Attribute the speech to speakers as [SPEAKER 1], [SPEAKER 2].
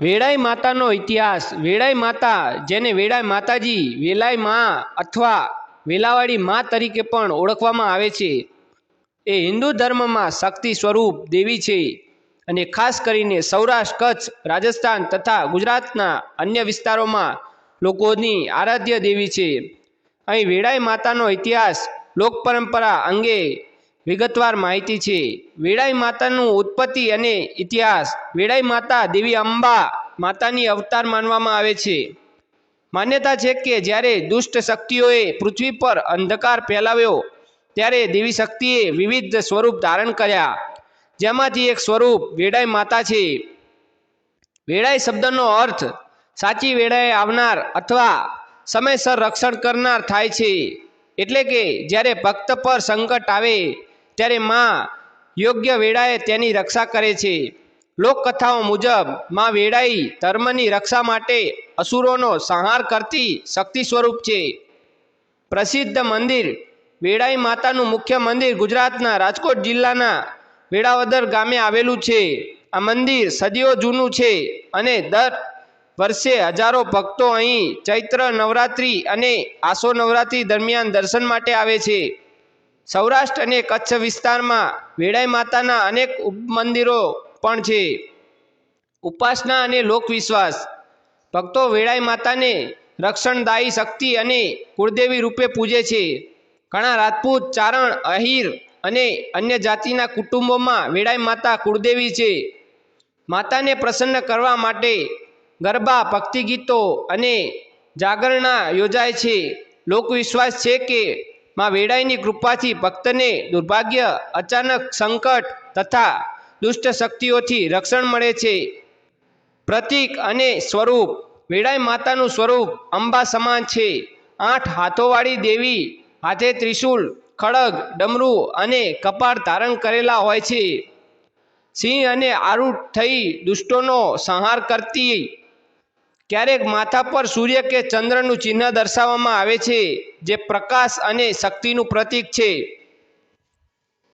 [SPEAKER 1] વેળાઈ માતાનો ઇતિહાસ, વેળાઈ માતા જેને વેળાઈ માતાજી, વેલાઈ મા અથવા વેલાવાળી મા તરીકે પણ ઓળખવામાં આવે છે. એ હિન્દુ ધર્મમાં શક્તિ સ્વરૂપ દેવી છે અને ખાસ કરીને સૌરાષ્ટ્ર, કચ્છ, રાજસ્થાન તથા ગુજરાતના અન્ય વિસ્તારોમાં લોકોની આરાધ્ય દેવી છે. અહીં વેળાઈ માતાનો ઇતિહાસ લોક પરંપરા અંગે વિગતવાર માહિતી છે. વેળાઈ માતાનું ઉત્પત્તિ અને ઇતિહાસ. વેળાઈ માતા દેવી અંબા માતાની અવતાર માનવામાં આવે છે. માન્યતા છે કે જ્યારે દુષ્ટ શક્તિઓએ પૃથ્વી પર અંધકાર ફેલાવ્યો, ત્યારે દેવી શક્તિએ વિવિધ સ્વરૂપ ધારણ કર્યા. જેમાંથી એક સ્વરૂપ વેળાઈ માતા છે. વેળાઈ શબ્દનો અર્થ સાચી વેળાએ આવનાર અથવા સમયસર રક્ષણ કરનાર થાય છે. એટલે કે જ્યારે ભક્ત પર સંકટ આવે ત્યારે માં યોગ્ય વેળાએ તેની રક્ષા કરે છે. લોકકથાઓ મુજબ, માં વેળાઈ ધર્મની રક્ષા માટે અસુરોનો સંહાર કરતી શક્તિ સ્વરૂપ છે. પ્રસિદ્ધ મંદિર વેળાઈ માતાનું મુખ્ય મંદિર ગુજરાતના રાજકોટ જિલ્લાના વેળાવદર ગામે આવેલું છે. આ મંદિર સદીઓ જૂનું છે અને દર વર્ષે હજારો ભક્તો અહીં ચૈત્ર નવરાત્રિ અને આસો નવરાત્રિ દરમિયાન દર્શન માટે આવે છે. સૌરાષ્ટ્ર અને કચ્છ વિસ્તારમાં વેળાઈ માતાના અનેક ઉપમંદિરો પણ છે. ઉપાસના અને લોકવિશ્વાસ. ભક્તો વેળાઈ માતાને રક્ષણદાયી શક્તિ અને કુળદેવી રૂપે પૂજે છે. ઘણા રાજપૂત, ચારણ, અહીર અને અન્ય જાતિના કુટુંબોમાં વેળાઈ માતા કુળદેવી છે. માતાને પ્રસન્ન કરવા માટે ગરબા ભક્તિ ગીતો અને જાગરણા યોજાય છે. લોકવિશ્વાસ છે કે માં વેડાઈની કૃપાથી ભક્તને દુર્ભાગ્ય, અચાનક સંકટ તથા દુષ્ટ શક્તિઓથી રક્ષણ મળે છે. પ્રતીક અને સ્વરૂપ, વેડાઈ માતાનું સ્વરૂપ અંબા સમાન છે. આઠ હાથોવાળી દેવી હાથે ત્રિશૂળ, ખડગ, ડમરું અને કપાળ ધારણ કરેલા હોય છે. સિંહ અને આરૂઢ થઈ દુષ્ટોનો સંહાર કરતી ક્યારેક માથા પર સૂર્ય કે ચંદ્રનું ચિહ્ન દર્શાવવામાં આવે છે. જે પ્રકાશ અને શક્તિનું પ્રતીક છે.